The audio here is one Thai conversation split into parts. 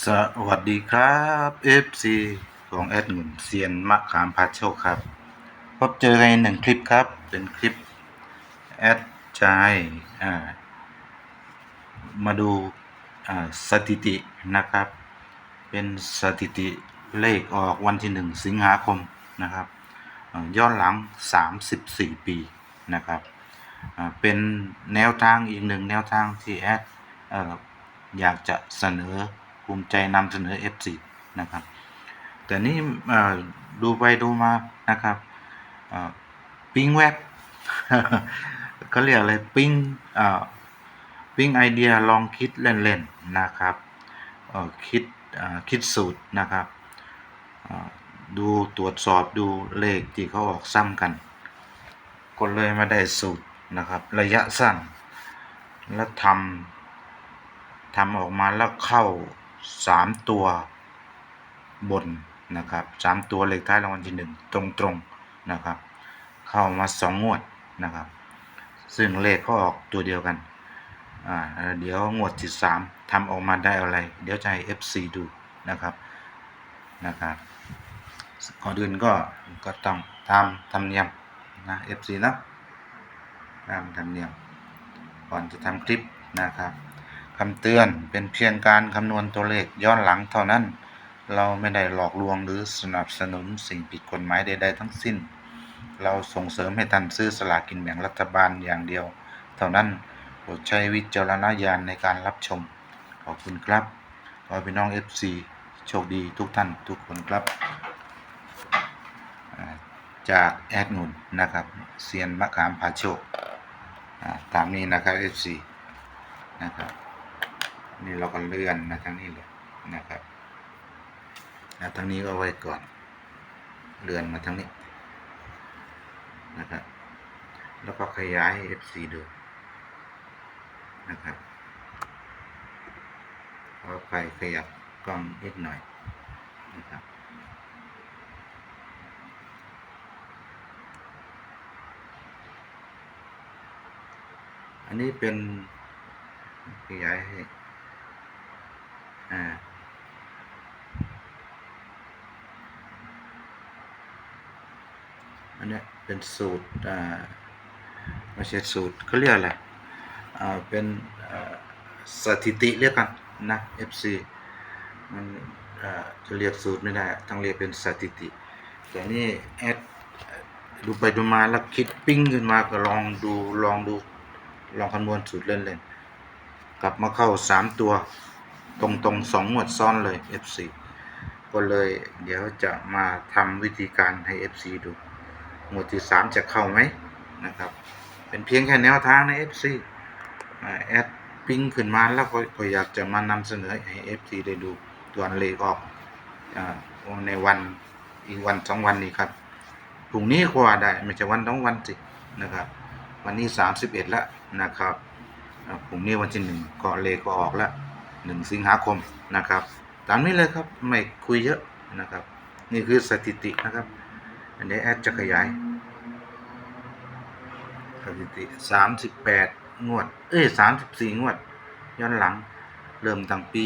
สวัสดีครับ FC ของแอดหนุนเซียนมะขามพัดโชคครับ พบเจอกันในหนึ่งคลิปครับ เป็นคลิปแอดใจอ่ามาดูสถิตินะครับ เป็นสถิติเลขออกวันที่หนึ่งสิงหาคมนะครับย้อนหลัง 34 ปีนะครับเป็นแนวทางอีกหนึ่งแนวทางที่แอดออยากจะเสนอ ภูมิใจนำเสนอ F4 นะครับ แต่นี่ดูไปดูมานะครับปิ้งแวบก็เรียกอะไรปิ้งปิ้งไอเดียลองคิดเล่นๆนะครับคิดคิดสูตรนะครับดูตรวจสอบดูเลขที่เขาออกซ้ำกันก็เลยมาได้สูตรนะครับ ระยะสั้น แล้วทำทำออกมาแล้วเข้า สามตัวบนนะครับสามตัวเลขท้ายรางวัลที่หนึ่งตรงๆนะครับ เข้ามาสองงวดนะครับ ซึ่งเลขก็ออกตัวเดียวกันอ่าเดี๋ยวงวดที่สามทำออกมาได้อะไร เดี๋ยวจะให้ FC ดูนะครับนะครับก่อนอื่นก็ก็ต้องตามธรรมเนียมนะ FC นะตามธรรมเนียมก่อนจะทำคลิปนะครับ คำเตือนเป็นเพียงการคำนวณตัวเลขย้อนหลังเท่านั้น เราไม่ได้หลอกลวงหรือสนับสนุนสิ่งผิดกฎหมายใด ๆ ทั้งสิ้น เราส่งเสริมให้ท่านซื้อสลากกินแบ่งรัฐบาลอย่างเดียว เท่านั้นโปรดใช้วิจารณญาณในการรับชม ขอบคุณครับขอพี่น้อง FC โชคดีทุกท่านทุกคนครับจากแอดนุนนะครับเซียนมะขามพาโชคอ่าตามนี้นะครับ FC นะครับ นี่เราก็เลื่อนมาทางนี้เลยนะครับแล้วทางนี้ก็ไว้ก่อน เลื่อนมาทางนี้นะครับ แล้วก็ขยายให้ FC ดูนะครับเอาไปขยับกล้องนิดหน่อยนะครับอันนี้เป็นขยายให้อ่า อัน เป็นสูตรอ่าไม่ใช่สูตรเขาเรียกอะไรอ่าเป็นสถิติเรียกกันนะ FC มันจะเรียกสูตรไม่ได้ต้องเรียกเป็นสถิติ แต่นี่แอดดูไปดูมาแล้วคิดปิ้งขึ้นมาก็ลองดูลองดูลองคำนวณสูตรเล่นๆกลับมาเข้าสามตัว ตรงตรงๆสองหมวดซ้อนเลย FC ก็เลยเดี๋ยวจะมาทำวิธีการให้ FC ดู หมวดที่สามจะเข้าไหมนะครับ เป็นเพียงแค่แนวทางใน FC แอดปิ้งขึ้นมาแล้วก็กอยากจะมานำเสนอให้ FC ได้ดูตัวเลขออกอในวันอีกวันสองวันนี้ครับพรุ่งนี้ก็ว่าได้ไม่ใช่วันสองวันสินะครับ วันนี้31แล้วนะครับพรุ่งนี้วันที่หนึ่งก็เลขก็ออกแล้วหนึ่งสิงหาคมนะครับ ตามนี้เลยครับไม่คุยเยอะนะครับ นี่คือสถิตินะครับ อันนี้แอดจะขยายสถิติ38งวด เอ้ย34งวด ย้อนหลัง เริ่มตั้งปี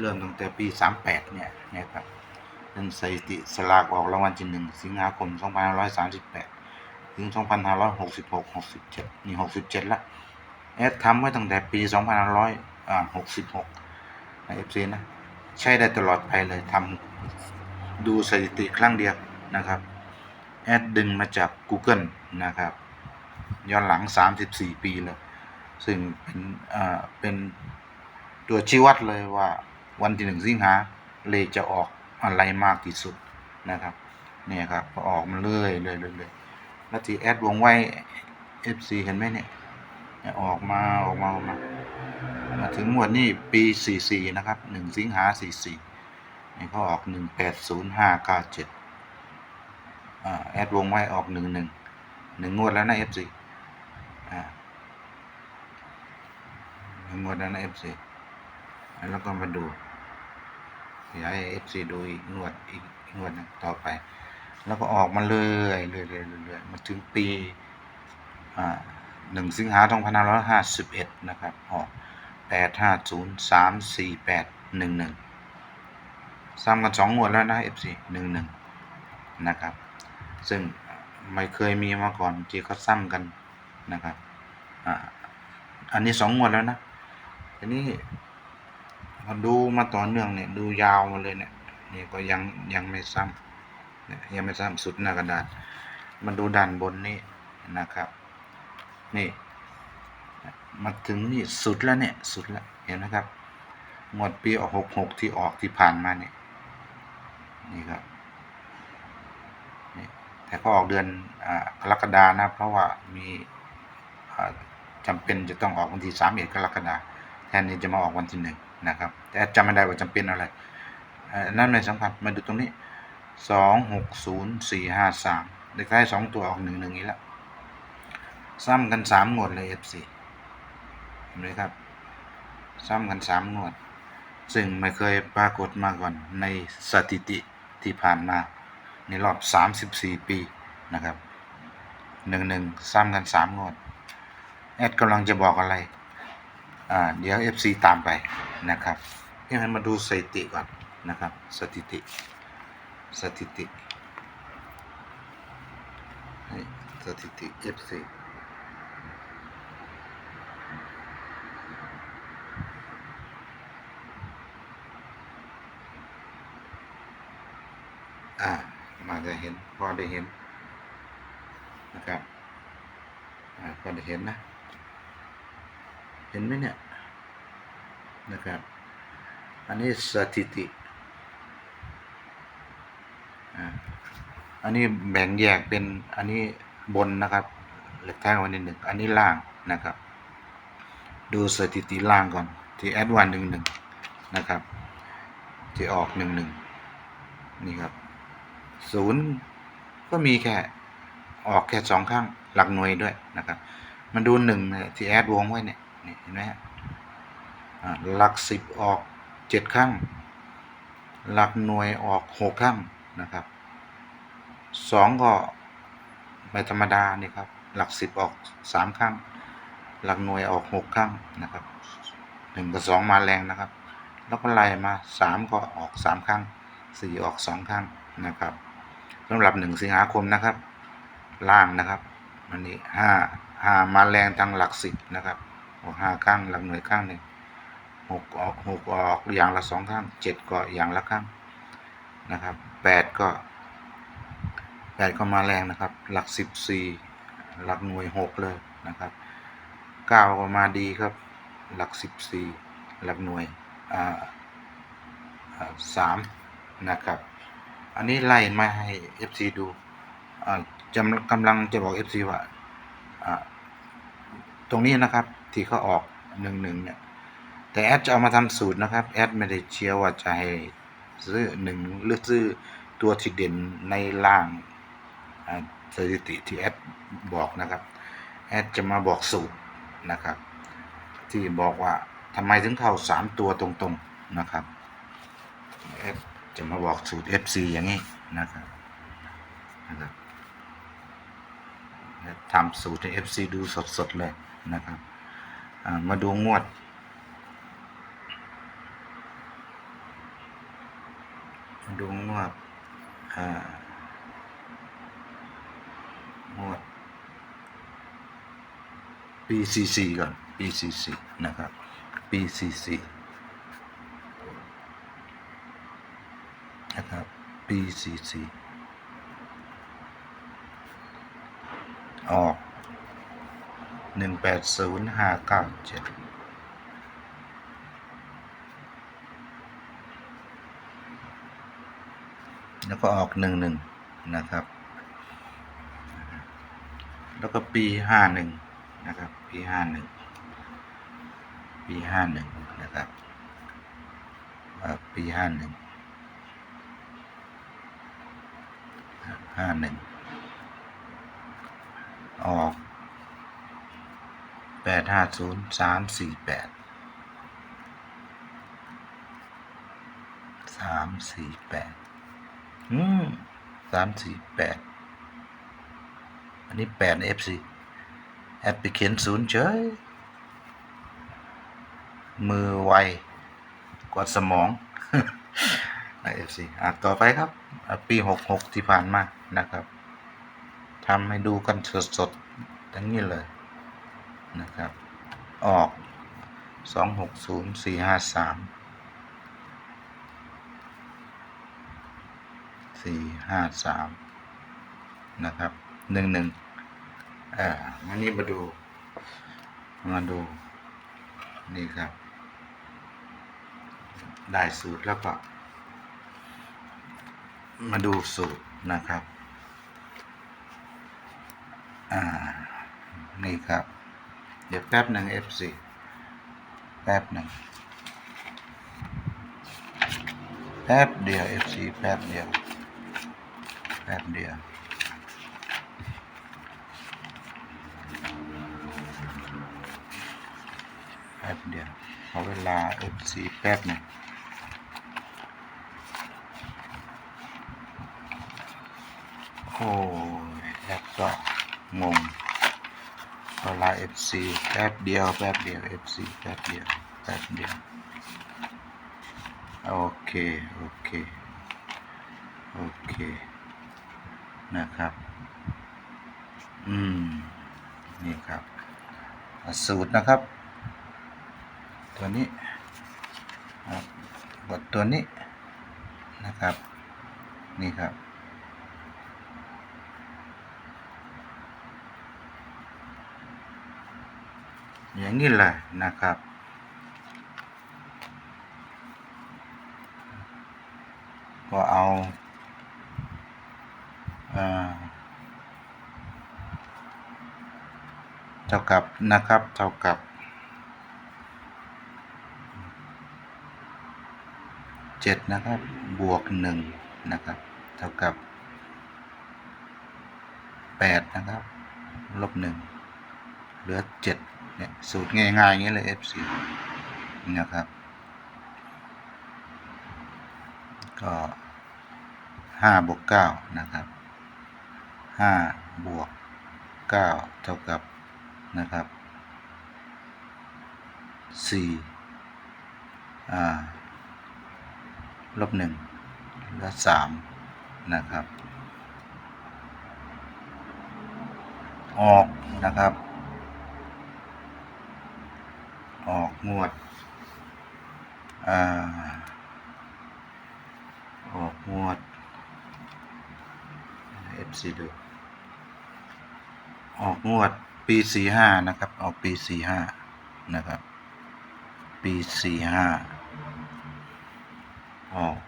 เริ่มตั้งแต่ปี38เนี่ยนะครับเป็นสถิติสลากออกรางวัลที่หนึ่งสิงหาคม2538ถึง2566 67นี่67ละแอดทำไว้ตั้งแต่ปี2566ใน FC นะ ใช้ได้ตลอดไปเลยทำดูสถิติครั้งเดียวนะครับ แอดดึงมาจาก Google นะครับ ย้อนหลัง 34 ปีเลยซึ่งเป็นเอ่อเป็นตัวชี้วัดเลยว่าวันที่หนึ่งสิงหาเลขจะออกอะไรมากที่สุดนะครับเนี่ยครับพอออกมาเรื่อยเรื่อยเรื่อยเรื่อยแล้วที่แอดวงไว้ FC เห็นไหมเนี่ยออกมาออกมาออกมามาถึงหมวดนี้ปี 44 นะครับ 1 สิงหา44นี่เขาออก 180 597อ่า แอดวงไว้ออก11หนึ่งหนึ่งงวดแล้วนะ FC อ่าหนึ่งงวดแล้วนะ FC แล้วก็มาดูอยากให้ FC ดูอีกงวดอีกงวดหนึงต่อไป แล้วก็ออกมาเรื่อยเรื่อยเรื่อยเรื่อยมาถึงปีหนึ่งสิงหาสองพันห้าร้อยห้าสิบเอ็ดนะครับออกแปดห้าศูนย์สามสี่แปดหนึ่งหนึ่งซ้ำกันสองงวดแล้วนะ FC หนึ่งหนึ่งนะครับ ซึ่งไม่เคยมีมาก่อนที่เขาซ้ำกันนะครับออันนี้สองงวดแล้วนะทีนี้พอดูมาต่อเนื่องเนี่ยดูยาวมาเลยเนี่ยนี่ก็ยังยังไม่ซ้ำเนี่ยยังไม่ซ้ำสุดหน้ากระดาษ มันดูด้านบนนี่นะครับ นี่มาถึงนี่สุดแล้วเนี่ยสุดแล้วเห็นไหมครับงวดปีออกหกหกที่ออกที่ผ่านมาเนี่ยนี่ครับ แต่ก็ออกเดือนกรกฎานะเพราะว่ามีอ่าจำเป็นจะต้องออกวันที่สามเอ็ดกรกฎาแทนนี้จะมาออกวันที่หนึ่งนะครับ แต่จำไม่ได้ว่าจำเป็นอะไรนั่นไม่สำคัญมาดูตรงนี้สองหกศูนย์สี่ห้าสามเลขท้ายสองตัวออกหนึ่งหนึ่งนี้แล้วซ้ำกันสามงวดเลย F4 เห็นไหมครับ ซ้ำกันสามงวด ซึ่งไม่เคยปรากฏมาก่อนในสถิติที่ผ่านมา ในรอบ 34 ปีนะครับหนึ่งหนึ่งซ้ำกันสามงวด แอดกำลังจะบอกอะไร อ่า เดี๋ยว FC ตามไปนะครับพี่ให้มาดูสถิติก่อนนะครับ สถิติ สถิติสถิติ FC อ่า มาได้เห็น พ อได้เห็นนะครับอพอได้เห็นนะ เห็นไหมเนี่ยนะครับ อันนี้สถิติอันนี้แบ่งแยกเป็นอันนี้บนนะครับเล็กแท่งวันนี้หนึ่งอันนี้ล่างนะครับ ดูสถิติล่างก่อนที่แอดวันหนึ่งหนึ่งนะครับที่ออกหนึ่งหนึ่งนี่ครับศูนย์ ก็มีแค่ออกแค่สองข้างหลักหน่วยด้วยนะครับ มันดูหนึ่งที่แอดวงไว้เนี่ยเห็นไหมฮะหลักสิบออกเจ็ดข้างหลักหน่วยออกหกข้างนะครับสองก็ไม่ธรรมดานี่ครับ หลักสิบออกสามข้างหลักหน่วยออกหกข้างนะครับหนึ่งกับสองมาแรงนะครับ แล้วก็ไล่มาสามก็ออกสามข้างสี่ออกสองข้างนะครับ สำหรับหนึ่งสิงหาคมนะครับ ล่างนะครับอันนี้ห้าห้ามาแรงทางหลักสิบนะครับออกห้าข้างหลักหน่วยข้างหนึ่งหกออกหกออกอย่างละสองข้างเจ็ดก็อย่างละข้างนะครับแปดก็แปดก็มาแรงนะครับ หลักสิบสี่หลักหน่วยหกเลยนะครับเก้าก็มาดีครับ หลักสิบสี่หลักหน่วยอ่าสามนะครับ อันนี้ไล่มาให้ FC ดูอ่าจำกำลังจะบอก FC ว่าอ่าตรงนี้นะครับที่เขาออกหนึ่งหนึ่งเนี่ย แต่แอดจะเอามาทำสูตรนะครับแอดไม่ได้เชียร์ว่าจะให้ซื้อหนึ่งหรือซื้อตัวที่เด่นในล่างสถิติที่แอดบอกนะครับแอดจะมาบอกสูตรนะครับ ที่บอกว่าทำไมถึงเข้าสามตัวตรงๆนะครับ จะมาบอกสูตร FC อย่างนี้นะครับนะครับทำสูตรให้ FC ดูสดๆเลยนะครับมาดูงวดมาดูงวดงวดปี 44 ก่อน PCC นะครับ PCC PCC ออกหนึ่งแปดศูนย์ห้าเก้าเจ็ดแล้วก็ออกหนึ่งหนึ่งนะครับ แล้วก็ปีห้าหนึ่งนะครับ ปีห้าหนึ่งปีห้าหนึ่งนะครับปีห้าหนึ่ง ห้าหนึ่งออกแปดห้าศูนย์สามสี่แปดสามสี่แปดอืมสามสี่แปดอันนี้แปดเอฟซีแอดไปเขียนศูนย์เฉย มือไวกว่าสมองเอฟซีอะต่อไปครับ ปีหกหกที่ผ่านมา นะครับทำให้ดูกันสดๆทั้งนี้เลยนะครับ ออกสองหกศูนย์สี่ห้าสามสี่ห้าสามนะครับหนึ่งหนึ่งอ่าอันนี้มาดู มาดู นี่ครับ ได้สูตรแล้วก็ มาดูสูตรนะครับ อ่า นี่ครับ เดี๋ยวแป๊บหนึ่ง F4 แป๊บหนึ่งแป๊บเดียว F4 แป๊บเดียว แป๊บเดียวแป๊บเดียวขอเวลา F4 แป๊บหนึ่งโอ้ยแล้วก็ งงเวลา FC แป๊บเดียวแป๊บเดียว FC แป๊บเดียวแป๊บเดียว โอเค โอเค โอเค นะครับ อืม นี่ครับ สูตรนะครับ ตัวนี้บทตัวนี้นะครับ นี่ครับ อย่างนี้เลยนะครับ ก็เอาเท่ากับนะครับ เท่ากับเจ็ดนะครับ บวกหนึ่งนะครับ เท่ากับแปดนะครับ ลบหนึ่งเหลือเจ็ด เนี่ยสูตรง่ายๆอย่างนี้เลย FC นะครับ ก็ห้าบวกเก้านะครับห้าบวกเก้าเท่ากับนะครับสี่อ่าลบหนึ่งเหลือสามนะครับ ออกนะครับ ออกงวดอ่าออกงวด FC ดูออกงวดปีสี่ห้านะครับ ออกปีสี่ห้านะครับ ปีสี่ห้าออก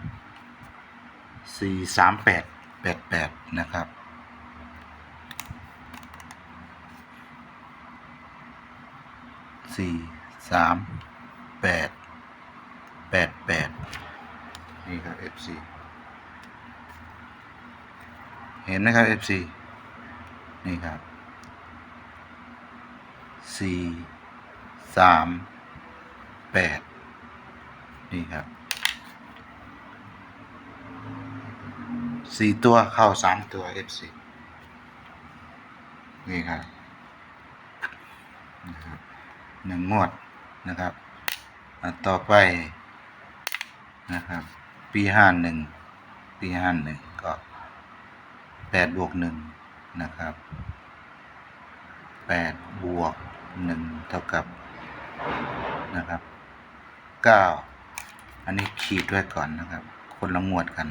สี่สามแปดแปดแปดนะครับ สี่ สามแปดแปดแปดนี่ครับ FC เห็นนะครับ FC นี่ครับสี่สามแปดนี่ครับสี่ตัวเข้าสามตัว FC นี่ครับนะครับหนึ่งงวด นะครับต่อไปนะครับ ปีห้าหนึ่งปีห้าหนึ่งก็แปดบวกหนึ่งนะครับแปดบวกหนึ่งเท่ากับนะครับเก้าอันนี้ขีดไว้ก่อนนะครับ คนละหมวดกัน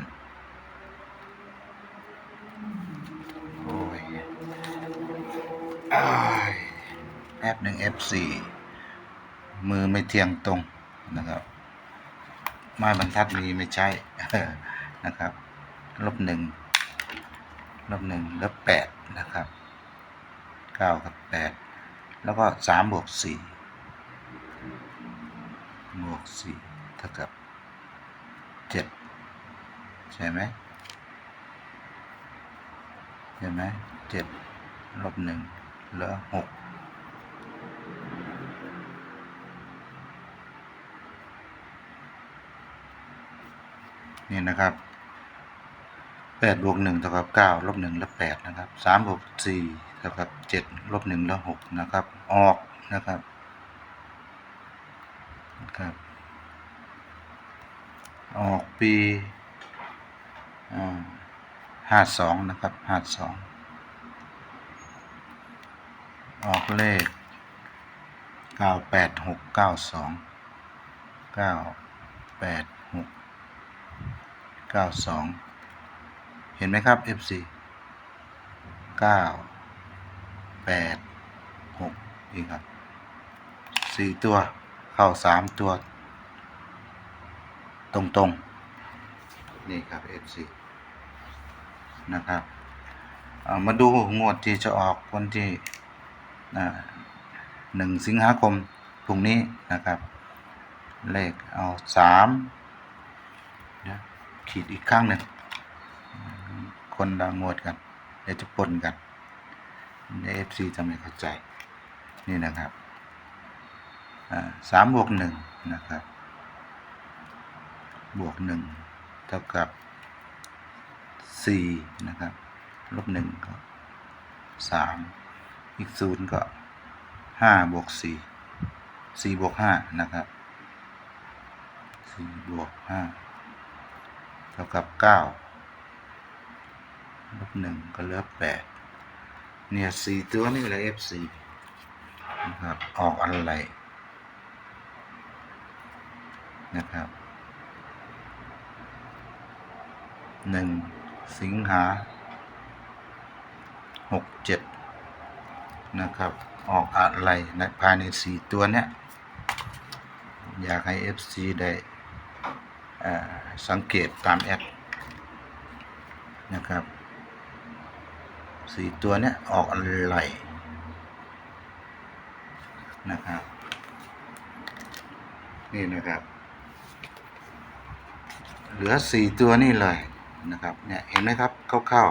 โอ้ยอ้ายแป๊บหนึ่ง F4 มือไม่เที่ยงตรงนะครับ ไม้บรรทัดมีไม่ใช่นะครับ ลบหนึ่งลบหนึ่งลบแปดนะครับเก้ากับแปดแล้วก็สามบวกสี่บวกสี่เท่ากับเจ็ดใช่ไหมใช่ไหมเจ็ดลบหนึ่งเหลือหก นี่นะครับแปดบวกหนึ่งเท่ากับเก้าลบหนึ่งลบแปดนะครับสามบวกสี่เท่ากับเจ็ดลบหนึ่งลบหกนะครับ ออกนะครับนะครับ ออกปีห้าสองนะครับห้าสองออกเลขเก้าแปดหกเก้าสองเก้าแปด หกเก้าสองเห็นไหมครับ FC เก้าแปดหกนี่ครับสี่ตัว เข้าสามตัวตรงตรงๆ นี่ครับ FC นะครับามาดูงวดที่จะออกวันที่หนึ่งสิงหาคมพรุ่งนี้นะครับ เลขเอาสาม ขีดอีกข้างหนึ่งคนละงวดกันเดี๋ยวจะปนกันเอฟซีจะไม่เข้าใจนี่นะครับสามบวกหนึ่งนะครับ บวกหนึ่งเท่ากับสี่นะครับลบหนึ่งก็สามอีกศูนย์ก็ห้าบวกสี่สี่บวกห้านะครับสี่บวกห้า เท่ากับเก้าลบหนึ่งก็เหลือแปดเนี่ยสี่ตัวนี่แหละ FC นะครับออกอะไรนะครับหนึ่งสิงหาหกเจ็ดนะครับ ออกอะไรในภายในสี่ตัวเนี้ย อยากให้ FC ได้ สังเกตตามแอปนะครับสี่ตัวเนี้ยออกอะไรนะครับ นี่นะครับ เหลือสี่ตัวนี่เลยนะครับเนี่ยเห็นไหมครับเข้า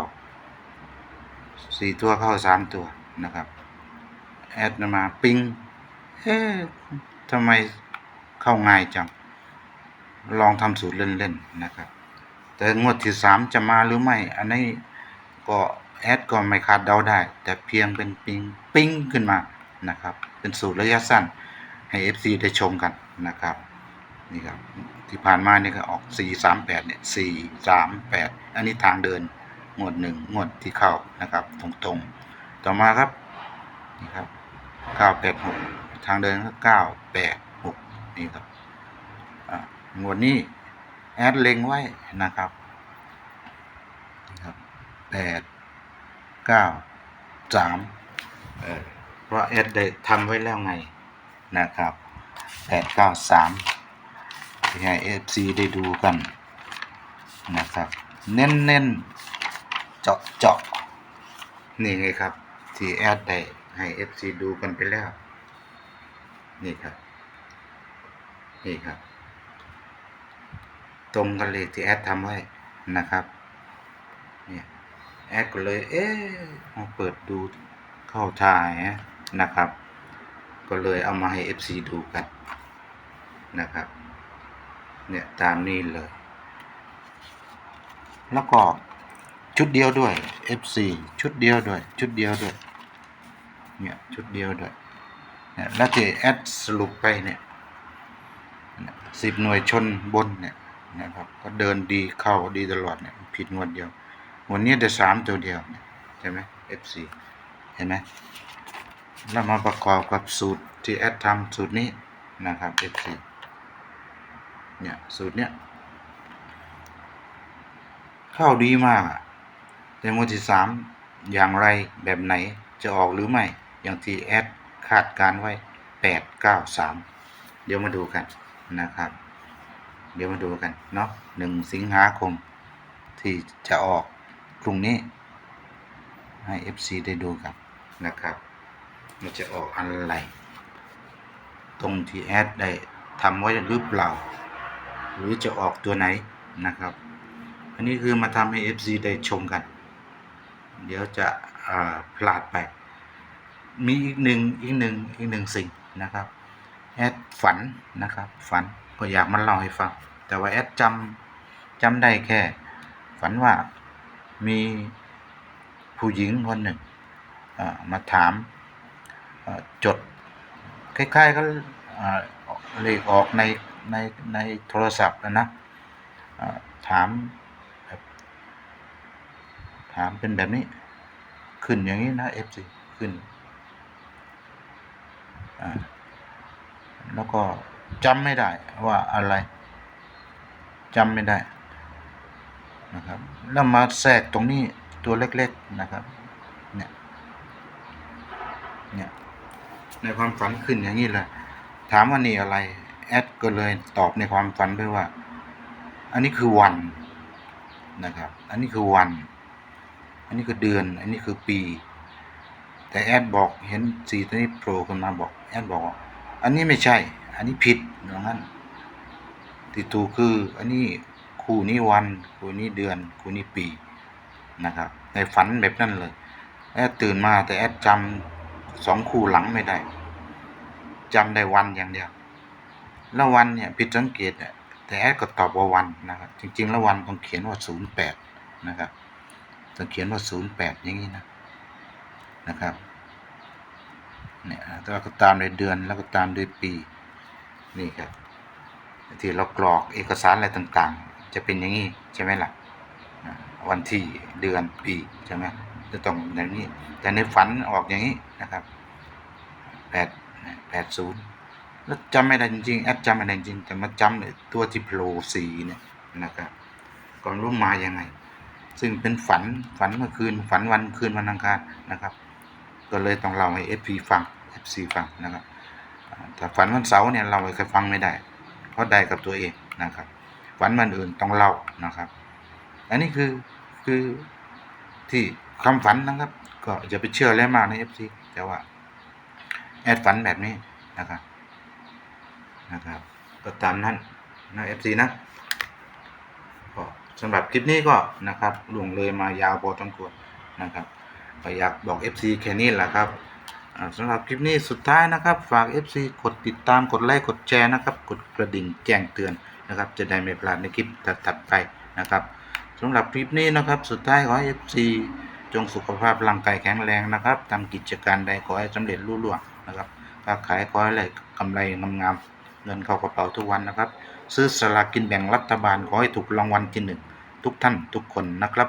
ๆสี่ตัวเข้าสามตัวนะครับแอดมา ปิงเอ๊ะทำไมเข้าง่ายจัง ลองทำสูตรเล่นๆนะครับ แต่งวดที่สามจะมาหรือไม่ อันนี้ก็แอดก็ไม่คาดเดาได้ แต่เพียงเป็นปิงปิ้งขึ้นมานะครับ เป็นสูตรระยะสั้นให้ FC ได้ชมกันนะครับนี่ครับที่ผ่านมานี่ก็ออก 4 3 8เนี่ย4 3 8 อันนี้ทางเดินงวดหนึ่งงวดที่เข้านะครับ ตรงๆ ต่อมาครับนี่ครับ 986 ทางเดินก็ 986 นี่ครับ งวดนี้แอดเล็งไว้นะครับนี่ครับ8 9 3เออเพราะแอดได้ทำไว้แล้วไงนะครับ8 9 3ให้ FC ได้ดูกันนะครับ เน้นเน้นเจาะเจาะนี่ไงครับที่แอดได้ให้ FC ดูกันไปแล้ว นี่ครับ นี่ครับ ตรงกันเลยที่แอดทำไว้นะครับเนี่ยแอดก็เลย เอ๊ะมาเปิดดูเข้าทายนะครับ ก็เลยเอามาให้ FC ดูกันนะครับเนี่ยตามนี้เลย แล้วก็ชุดเดียวด้วย F4 ชุดเดียวด้วย ชุดเดียวด้วยเนี่ยชุดเดียวด้วยเนี่ยแล้วที่แอดสรุปไปเนี่ยสิบหน่วยชนบนเนี่ย นะครับ ก็เดินดีเข้าดีตลอดเนี่ยผิดงวดเดียววันนี้ได้สามตัวเดียวเนี่ยใช่ไหม F4 เห็นไหมแล้วมาประกอบกับสูตรที่แอดทำสูตรนี้นะครับ F4 เนี่ยสูตรเนี้ยเข้าดีมากอะแต่งวดที่สามอย่างไรแบบไหนจะออกหรือไม่ อย่างที่แอดคาดการไว้แปดเก้าสามเดี๋ยวมาดูกันนะครับ เดี๋ยวมาดูกันเนาะหนึ่งสิงหาคม ที่จะออกพรุ่งนี้ ให้ FC ได้ดูกันนะครับ มันจะออกอะไร ตรงที่แอดได้ทำไว้หรือเปล่า หรือจะออกตัวไหนนะครับ อันนี้คือมาทำให้ FC ได้ชมกัน เดี๋ยวจะพลาดไป มีอีกหนึ่งอีกหนึ่งอีกหนึ่งสิ่งนะครับแอดฝันนะครับฝัน ก็อยากมาเล่าให้ฟัง แต่ว่าแอดจำจำได้แค่ ฝันว่ามีผู้หญิงคนหนึ่งมาถามจด คล้ายๆก็เลขออกในในในโทรศัพท์นะนะถาม ถามเป็นแบบนี้ ขึ้นอย่างนี้นะ FC ขึ้น แล้วก็ จำไม่ได้ว่าอะไรจำไม่ได้นะครับ แล้วมาแทรกตรงนี้ตัวเล็กๆนะครับเนี่ยเนี่ยในความฝันขึ้นอย่างนี้เลยถามว่านี่อะไรแอดก็เลยตอบในความฝันไปว่า อันนี้คือวันนะครับ อันนี้คือวัน อันนี้คือเดือน อันนี้คือปี แต่แอดบอกเห็นสีตัวนี้โผล่ขึ้นมาบอกแอดบอก อันนี้ไม่ใช่ อันนี้ผิดอย่างนั้นที่ถูกคืออันนี้คู่นี้วันคู่นี้เดือนคู่นี้ปีนะครับ ในฝันแบบนั้นเลยแอดตื่นมาแต่แอดจำสองคู่หลังไม่ได้จำได้วันอย่างเดียวแล้ววันเนี่ยผิดสังเกตเนี่ยแต่แอดก็ตอบว่าวันนะครับ จริงๆแล้ววันต้องเขียนว่าศูนย์แปดนะครับต้องเขียนว่าศูนย์แปดอย่างนี้นะนะครับเนี่ยแล้วก็ตามด้วยเดือนแล้วก็ตามด้วยปี นี่ครับที่เรากรอกเอกสารอะไรต่างๆ จะเป็นอย่างนี้ใช่ไหมล่ะอ่าวันที่เดือนปีใช่ไหมจะต้องอย่างนี้ แต่ในฝันออกอย่างนี้นะครับแปดแปดศูนย์แล้วจำไม่ได้จริงๆแอดจำไม่ได้จริงแต่มาจำตัวที่โผล่สีเนี่ยนะครับก่อนรู้มายังไง ซึ่งเป็นฝันฝันเมื่อคืนฝันวันคืนวันอังคารนะครับ ก็เลยต้องเล่าให้ FC ฟัง FC ฟังนะครับ อ่าแต่ฝันวันเสาร์เนี่ยเราเคยฟังไม่ได้ เพราะได้กับตัวเองนะครับ ฝันวันอื่นต้องเล่านะครับ อันนี้คือคือที่คำฝันนะครับ ก็อย่าไปเชื่อแล้วมากใน FC แต่ว่า แอดฝันแบบนี้นะครับนะครับ ก็ตามนั้นนะ FC นะก็สำหรับคลิปนี้ก็นะครับล่วงเลยมายาวพอสมควรนะครับก็อยากบอก FC แค่นี้แหละครับ สำหรับคลิปนี้สุดท้ายนะครับ ฝาก FC กดติดตามกดไลค์กดแชร์นะครับ กดกระดิ่งแจ้งเตือนนะครับ จะได้ไม่พลาดในคลิปถัดๆไปนะครับสำหรับคลิปนี้นะครับ สุดท้ายขอให้ FC จงสุขภาพร่างกายแข็งแรงนะครับทำกิจการใดขอให้สำเร็จรุ่ล่วงนะครับค้าขายขอให้ได้กำไรงามๆเงินเข้ากระเป๋าทุกวันนะครับ ซื้อสลากกินแบ่งรัฐบาลขอให้ถูกรางวัลที่หนึ่งทุกท่านทุกคนนะครับ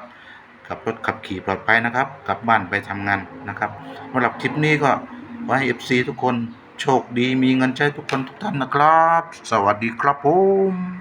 ขับรถขับขี่ปลอดภัยนะครับ กลับบ้านไปทำงานนะครับสำหรับคลิปนี้ก็ขอให้ FC ทุกคนโชคดีมีเงินใช้ทุกคนทุกท่านนะครับ สวัสดีครับผม